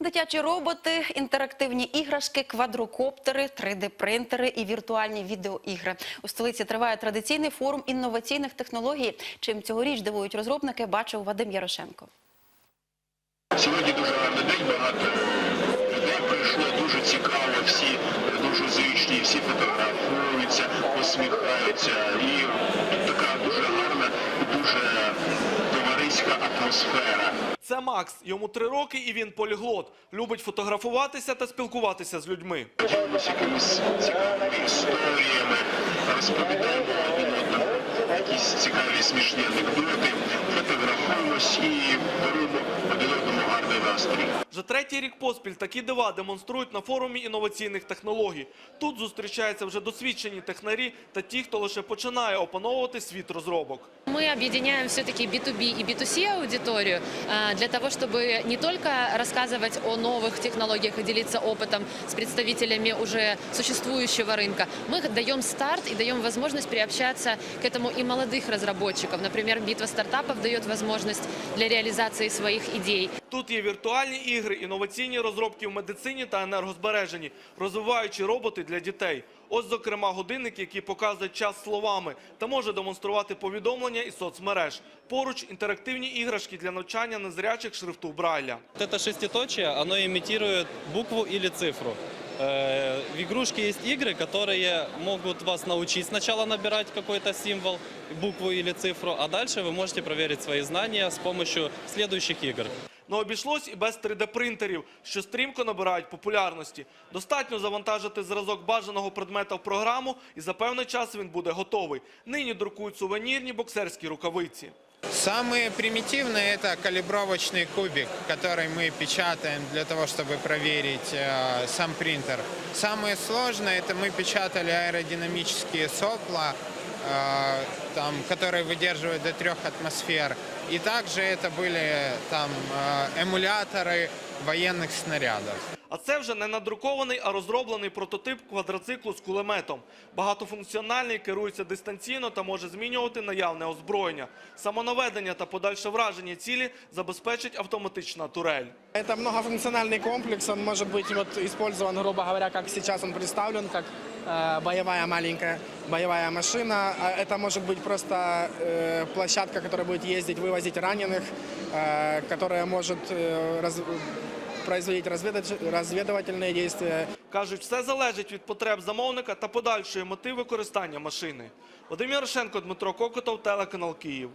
Дитячі роботи, інтерактивні іграшки, квадрокоптери, 3D-принтери і віртуальні відеоігри. У столиці триває традиційний форум інноваційних технологій. Чим цьогоріч дивують розробники, бачив Вадим Ярошенко. Сьогодні дуже гарний день, багато людей прийшло, дуже цікаво, всі дуже зручні, всі фотографуються, посміхаються. І така дуже гарна, дуже товариська атмосфера. Це Макс. Йому три роки, і він поліглот. Любить фотографуватися та спілкуватися з людьми. Розповідаємо якісь цікаві смішні анекдоти, фотографуємось і беремо один одному гарний настрій. Вже третій рік поспіль такі дива демонструють на форумі інноваційних технологій. Тут зустрічаються вже досвідчені технарі та ті, хто лише починає опановувати світ розробок. Мы объединяем все-таки B2B и B2C аудиторию а, для того, чтобы не только рассказывать о новых технологиях и делиться опытом с представителями уже существующего рынка. Мы даем старт и даем возможность приобщаться к этому и молодых разработчиков. Например, битва стартапов дает возможность для реализации своих идей. Тут є віртуальні ігри, інноваційні розробки в медицині та енергозбереженні, розвиваючі роботи для дітей. Ось, зокрема, годинник, який показує час словами та може демонструвати повідомлення із соцмереж. Поруч інтерактивні іграшки для навчання незрячих шрифту Брайля. Вот это шеститочие, оно имитирует букву или цифру. Э, В игрушке есть игры, которые могут вас научить сначала набирать какой-то символ, букву или цифру, а дальше вы можете проверить свои знания с помощью следующих игр. Ну обійшлось і без 3D-принтерів, що стрімко набирають популярності. Достатньо завантажити зразок бажаного предмета в програму, і за певний час він буде готовий. Нині друкують сувенірні боксерські рукавиці. Самые примитивные это калибровочный кубик, который мы печатаем для того, чтобы проверить э, сам принтер. Самые сложные это мы печатали аэродинамические сопла, э, там, которые выдерживают до трех атмосфер. И также это были там э, эмуляторы военных снарядов. А це вже не надрукований, а розроблений прототип квадроциклу з кулеметом. Багатофункціональний, керується дистанційно та може змінювати наявне озброєння. Самонаведення та подальше враження цілі забезпечить автоматична турель. Это многофункциональный комплекс, он может быть вот использован, грубо говоря, как сейчас он представлен, как э, боевая маленькая боевая машина. А Это может быть просто э, площадка, которая будет ездить, вывозить раненых, э, которая может э, раз- производить разведоч- разведывательные действия. Кажуть, все залежить від потреб замовника та подальшої мети використання машини. Вадим Ярошенко, Дмитро Кокотов, телеканал Київ.